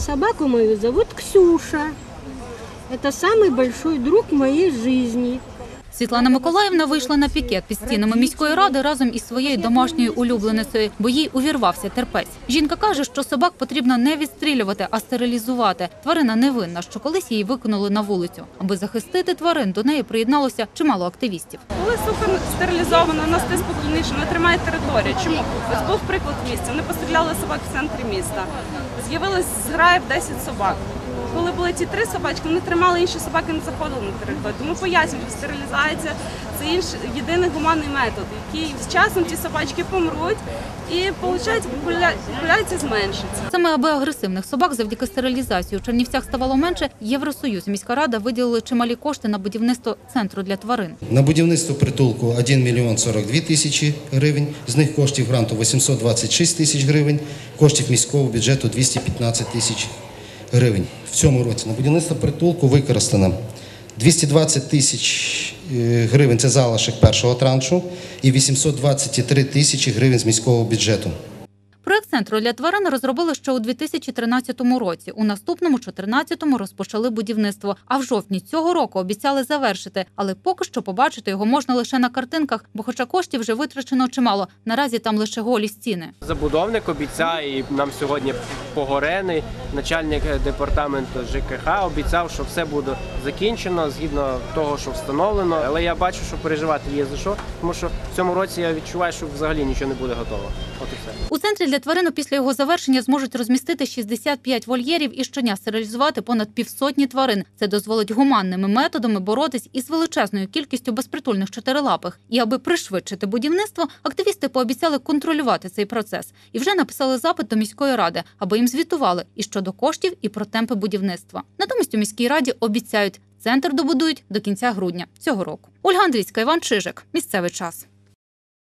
Собаку мою зовут Ксюша. Это самый большой друг моей жизни. Світлана Миколаївна вийшла на пікет під стінами міської ради разом із своєю домашньою улюбленицею, бо їй увірвався терпець. Жінка каже, що собак потрібно не відстрілювати, а стерилізувати. Тварина невинна, що колись її викинули на вулицю. Аби захистити тварин, до неї приєдналося чимало активістів. Коли супер стерилізовано, у нас ти спокійніше, не тримає територію. Чому? Ось був приклад в місті. Вони постріляли собак в центрі міста. З'явилась зграя в 10 собак. Коли були ті три собачки, вони тримали інші собаки, не заходили на територію. Тому пояснюю, що стерилізація це інший єдиний гуманний метод, який з часом ті собачки помруть і виходить, популя- популяція зменшиться. Саме аби агресивних собак завдяки стерилізації у Чернівцях ставало менше, Євросоюз міська рада виділили чималі кошти на будівництво центру для тварин. На будівництво притулку 1 мільйон 42 тисячі гривень, з них коштів гранту 826 тисяч гривень, коштів міського бюджету 215 тисяч гривень. В цьому році на будівництво притулку використано 220 тисяч е, гривень – це залишок першого траншу і 823 тисячі гривень з міського бюджету. Центру для тварин розробили ще у 2013 році. У наступному 2014 розпочали будівництво. А в жовтні цього року обіцяли завершити. Але поки що побачити його можна лише на картинках, бо хоча коштів вже витрачено чимало. Наразі там лише голі стіни. Забудовник обіцяє, і нам сьогодні Погорений, начальник департаменту ЖКХ, обіцяв, що все буде закінчено згідно того, що встановлено. Але я бачу, що переживати є за що, тому що в цьому році я відчуваю, що взагалі нічого не буде готово. От і все. У центрі для тварин після його завершення зможуть розмістити 65 вольєрів і щодня стерилізувати понад півсотні тварин. Це дозволить гуманними методами боротись із величезною кількістю безпритульних чотирилапих. І аби пришвидшити будівництво, активісти пообіцяли контролювати цей процес і вже написали запит до міської ради, аби їм звітували і щодо коштів, і про темпи будівництва. Натомість у міській раді обіцяють, центр добудують до кінця грудня цього року. Ольга Андрійська, Іван Чижик. Місцевий час.